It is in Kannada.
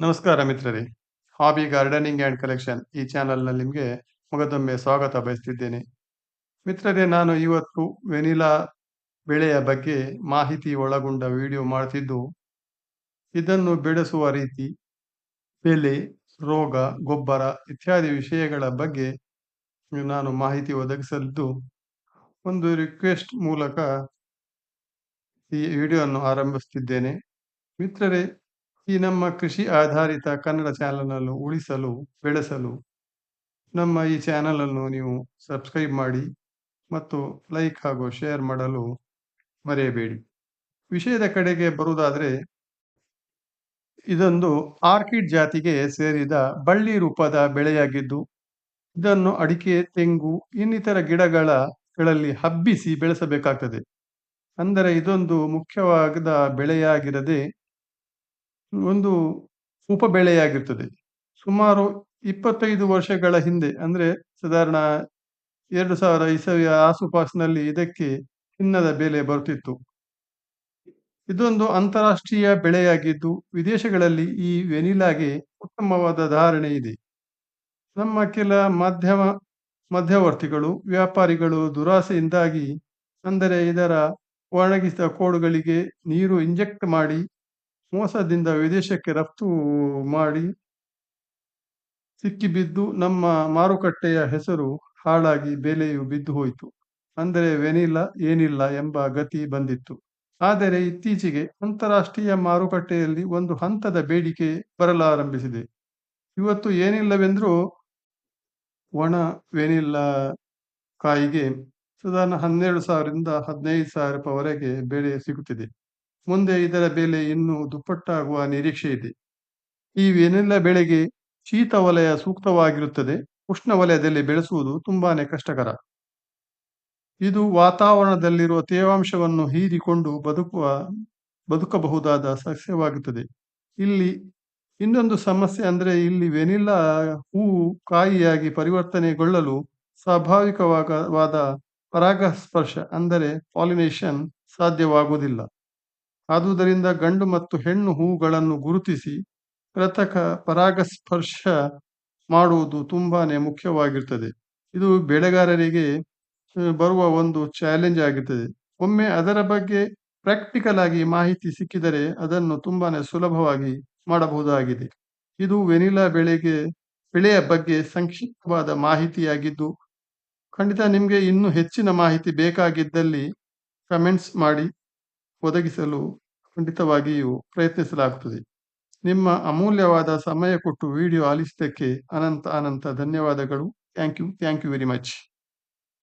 ನಮಸ್ಕಾರ ಮಿತ್ರರೇ. ಹಾಬಿ ಗಾರ್ಡನಿಂಗ್ ಆ್ಯಂಡ್ ಕಲೆಕ್ಷನ್ ಈ ಚಾನಲ್ನಲ್ಲಿ ನಿಮಗೆ ಮಗದೊಮ್ಮೆ ಸ್ವಾಗತ ಬಯಸ್ತಿದ್ದೇನೆ. ಮಿತ್ರರೇ, ನಾನು ಇವತ್ತು ವೆನಿಲಾ ಬೆಳೆಯ ಬಗ್ಗೆ ಮಾಹಿತಿ ಒಳಗೊಂಡ ವಿಡಿಯೋ ಮಾಡ್ತಿದ್ದು, ಇದನ್ನು ಬೆಳೆಸುವ ರೀತಿ, ಬೆಲೆ, ರೋಗ, ಗೊಬ್ಬರ ಇತ್ಯಾದಿ ವಿಷಯಗಳ ಬಗ್ಗೆ ನಾನು ಮಾಹಿತಿ ಒದಗಿಸಲಿದ್ದು, ಒಂದು ರಿಕ್ವೆಸ್ಟ್ ಮೂಲಕ ಈ ವಿಡಿಯೋವನ್ನು ಆರಂಭಿಸುತ್ತಿದ್ದೇನೆ ಮಿತ್ರರೇ ಈ ನಮ್ಮ ಕೃಷಿ ಆಧಾರಿತ ಕನ್ನಡ ಚಾನಲನ್ನು ಉಳಿಸಲು, ಬೆಳೆಸಲು ನಮ್ಮ ಈ ಚಾನಲನ್ನು ನೀವು ಸಬ್ಸ್ಕ್ರೈಬ್ ಮಾಡಿ ಮತ್ತು ಲೈಕ್ ಹಾಗೂ ಶೇರ್ ಮಾಡಲು ಮರೆಯಬೇಡಿ. ವಿಷಯದ ಕಡೆಗೆ ಬರುವುದಾದರೆ, ಇದೊಂದು ಆರ್ಕಿಡ್ ಜಾತಿಗೆ ಸೇರಿದ ಬಳ್ಳಿ ರೂಪದ ಬೆಳೆಯಾಗಿದ್ದು, ಇದನ್ನು ಅಡಿಕೆ, ತೆಂಗು, ಇನ್ನಿತರ ಗಿಡಗಳ ಗಳಲ್ಲಿ ಹಬ್ಬಿಸಿ ಬೆಳೆಸಬೇಕಾಗ್ತದೆ. ಅಂದರೆ ಇದೊಂದು ಮುಖ್ಯವಾದ ಬೆಳೆಯಾಗಿರದೆ ಒಂದು ಉಪ ಬೆಳೆಯಾಗಿರ್ತದೆ. ಸುಮಾರು ಇಪ್ಪತ್ತೈದು ವರ್ಷಗಳ ಹಿಂದೆ, ಅಂದ್ರೆ ಸಾಧಾರಣ ಎರಡು ಸಾವಿರ ಇಸವಿಯ ಆಸುಪಾಸಿನಲ್ಲಿ ಇದಕ್ಕೆ ಚಿನ್ನದ ಬೆಲೆ ಬರುತ್ತಿತ್ತು ಇದೊಂದು ಅಂತಾರಾಷ್ಟ್ರೀಯ ಬೆಳೆಯಾಗಿದ್ದು, ವಿದೇಶಗಳಲ್ಲಿ ಈ ವೆನಿಲಾಗೆ ಉತ್ತಮವಾದ ಧಾರಣೆ ಇದೆ. ನಮ್ಮ ಕೆಲ ಮಾಧ್ಯಮ, ಮಧ್ಯವರ್ತಿಗಳು, ವ್ಯಾಪಾರಿಗಳು ದುರಾಸೆಯಿಂದಾಗಿ, ಅಂದರೆ ಇದರ ಒಣಗಿಸಿದ ಕೋಡುಗಳಿಗೆ ನೀರು ಇಂಜೆಕ್ಟ್ ಮಾಡಿ ಮೋಸದಿಂದ ವಿದೇಶಕ್ಕೆ ರಫ್ತು ಮಾಡಿ ಸಿಕ್ಕಿಬಿದ್ದು ನಮ್ಮ ಮಾರುಕಟ್ಟೆಯ ಹೆಸರು ಹಾಳಾಗಿ ಬೆಲೆಯು ಬಿದ್ದು ಹೋಯಿತು. ಅಂದರೆ ವೆನಿಲ್ಲ ಏನಿಲ್ಲ ಎಂಬ ಗತಿ ಬಂದಿತ್ತು. ಆದರೆ ಇತ್ತೀಚೆಗೆ ಅಂತಾರಾಷ್ಟ್ರೀಯ ಮಾರುಕಟ್ಟೆಯಲ್ಲಿ ಒಂದು ಹಂತದ ಬೇಡಿಕೆ ಬರಲಾರಂಭಿಸಿದೆ. ಇವತ್ತು ಏನಿಲ್ಲವೆಂದರೂ ಒಣ ವೆನಿಲ್ಲ ಕಾಯಿಗೆ ಸಾಧಾರಣ ಹನ್ನೆರಡು ಸಾವಿರದಿಂದ ಹದಿನೈದು ಸಾವಿರ ರೂಪಾಯಿವರೆಗೆ ಬೆಲೆ ಸಿಗುತ್ತಿದೆ. ಮುಂದೆ ಇದರ ಬೆಲೆ ಇನ್ನೂ ದುಪ್ಪಟ್ಟಾಗುವ ನಿರೀಕ್ಷೆ ಇದೆ. ಈ ವೆನಿಲ್ಲ ಬೆಳೆಗೆ ಶೀತ ವಲಯ ಸೂಕ್ತವಾಗಿರುತ್ತದೆ. ಉಷ್ಣ ವಲಯದಲ್ಲಿ ಬೆಳೆಸುವುದು ತುಂಬಾನೇ ಕಷ್ಟಕರ. ಇದು ವಾತಾವರಣದಲ್ಲಿರುವ ತೇವಾಂಶವನ್ನು ಹೀರಿಕೊಂಡು ಬದುಕುವ, ಬದುಕಬಹುದಾದ ಸಸ್ಯವಾಗುತ್ತದೆ. ಇಲ್ಲಿ ಇನ್ನೊಂದು ಸಮಸ್ಯೆ ಅಂದ್ರೆ ಇಲ್ಲಿ ವೆನಿಲ್ಲಾ ಹೂವು ಕಾಯಿಯಾಗಿ ಪರಿವರ್ತನೆಗೊಳ್ಳಲು ಸ್ವಾಭಾವಿಕವಾದ ಪರಾಗಸ್ಪರ್ಶ ಅಂದರೆ ಪಾಲಿನೇಷನ್ ಸಾಧ್ಯವಾಗುವುದಿಲ್ಲ. ಆದುದರಿಂದ ಗಂಡು ಮತ್ತು ಹೆಣ್ಣು ಹೂಗಳನ್ನು ಗುರುತಿಸಿ ಕೃತಕ ಪರಾಗಸ್ಪರ್ಶ ಮಾಡುವುದು ತುಂಬಾನೇ ಮುಖ್ಯವಾಗಿರ್ತದೆ. ಇದು ಬೆಳೆಗಾರರಿಗೆ ಬರುವ ಒಂದು ಚಾಲೆಂಜ್ ಆಗಿರ್ತದೆ. ಒಮ್ಮೆ ಅದರ ಬಗ್ಗೆ ಪ್ರಾಕ್ಟಿಕಲ್ ಆಗಿ ಮಾಹಿತಿ ಸಿಕ್ಕಿದರೆ ಅದನ್ನು ತುಂಬಾನೇ ಸುಲಭವಾಗಿ ಮಾಡಬಹುದಾಗಿದೆ. ಇದು ವೆನಿಲಾ ಬೆಳೆಗೆ, ಬೆಳೆಯ ಬಗ್ಗೆ ಸಂಕ್ಷಿಪ್ತವಾದ ಮಾಹಿತಿಯಾಗಿದ್ದು, ಖಂಡಿತ ನಿಮಗೆ ಇನ್ನೂ ಹೆಚ್ಚಿನ ಮಾಹಿತಿ ಬೇಕಾಗಿದ್ದಲ್ಲಿ ಕಮೆಂಟ್ಸ್ ಮಾಡಿ. ಒದಗಿಸಲು ಖಂಡಿತವಾಗಿಯೂ ಪ್ರಯತ್ನಿಸಲಾಗುತ್ತದೆ. ನಿಮ್ಮ ಅಮೂಲ್ಯವಾದ ಸಮಯ ಕೊಟ್ಟು ವಿಡಿಯೋ ಆಲಿಸಿದ್ದಕ್ಕೆ ಅನಂತ ಅನಂತ ಧನ್ಯವಾದಗಳು. Thank you. Thank you very much.